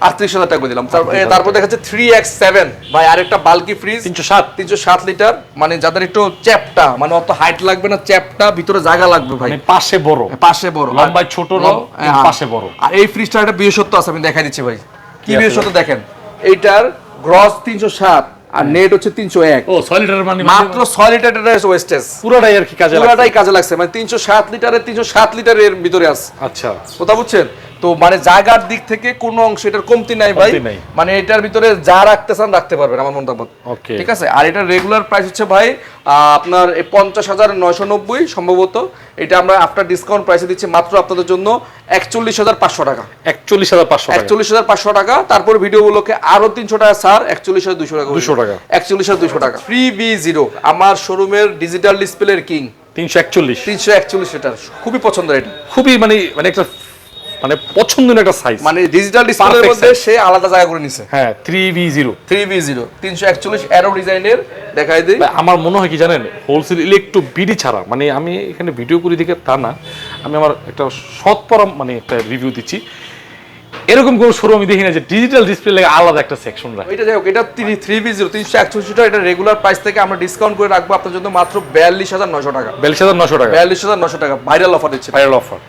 আটত্রিশ হাজার টাকা দিলাম। তারপর- তারপর দেখাচ্ছে থ্রি এক্স সেভেন ভাই আরেকটা বাল্কি ফ্রিজ তিনশো সাত। তিনশো সাত লিটার মানে যাদের একটু চ্যাপটা মানে অত হাইট লাগবে না চ্যাপটা ভিতরে জায়গা লাগবে ভাই। মানে পাশে বড়। পাশে বড়। লম্বায় ছোট হ্যাঁ। পাশে বড়। আর এই ফ্রিজটা একটা বিশেষত্ব আছে আমি দেখাই দিচ্ছি ভাই। কি বিশেষত্ব দেখেন? এইটার গ্রস তিনশো সাত আর নেট হচ্ছে তিনশো এক। ও ছয় লিটার মানে মাত্র ছয় লিটার ওয়েস্টেজ পুরোটাই আর কি কাজে। পুরাটাই কাজে লাগছে। মানে তিনশো সাত লিটারের তিনশো সাত লিটারের ভিতরে আছে। আচ্ছা। কথা বুঝছেন? তো মানে জায়গার দিক থেকে কোনো অংশ এটার কমতি নাই ভাই। মানে এটার ভিতরে যা রাখতে চান রাখতে পারবেন আমার মতামত। ঠিক আছে? আর এটার রেগুলার প্রাইস হচ্ছে ভাই আপনার পঞ্চাশ হাজার নয়শো নব্বই সম্ভবত। এটা আমরা আফটার ডিসকাউন্ট প্রাইসে দিচ্ছি মাত্র আপনাদের জন্য একচল্লিশ হাজার পাঁচশো টাকা। একচল্লিশ হাজার পাঁচশো একচল্লিশ হাজার পাঁচশো টাকা। তারপর ভিডিওগুলোকে আরও তিনশো টাকা স্যার একচল্লিশ হাজার দুশো টাকা 200 টাকা। একচল্লিশ হাজার দুশো টাকা। ফ্রি বি জিরো আমার শোরুমের ডিজিটাল ডিসপ্লের কিং তিনশো একচল্লিশ। তিনশো একচল্লিশ লিটার খুবই পছন্দের এটা। খুবই মানে মানে একটা মানে পছন্দের একটা সাইজ মানে ডিজিটাল ডিসপ্লের মধ্যে সে আলাদা জায়গা করে নিছে। হ্যাঁ three V zero three B zero তিনশো একচল্লিশ অ্যারো ডিজাইনের দেখাই দিই। আমার মনে হয় কি জানেন হোলসেল ইলেকট্রো বিডি ছাড়া মানে আমি এখানে ভিডিও করি দিকে তা না আমি আমার একটা সৎপরম মানে একটা রিভিউ দিচ্ছি। এরকম কোনো শোরুম আমি দেখি না যে ডিজিটাল ডিসপ্লে লাগে আলাদা একটা সেকশন রাখে। এটা যাই হোক এটা থ্রি বি জিরো তিনশো একচল্লিশটা এটা রেগুলার প্রাইস থেকে আমরা ডিসকাউন্ট করে রাখব আপনার জন্য মাত্র বিয়াল্লিশ হাজার নশো টাকা। বিয়াল্লিশ হাজার নশো টাকা। বিয়াল্লিশ হাজার নশো টাকা ভাইরাল অফার দিচ্ছে। Viral offer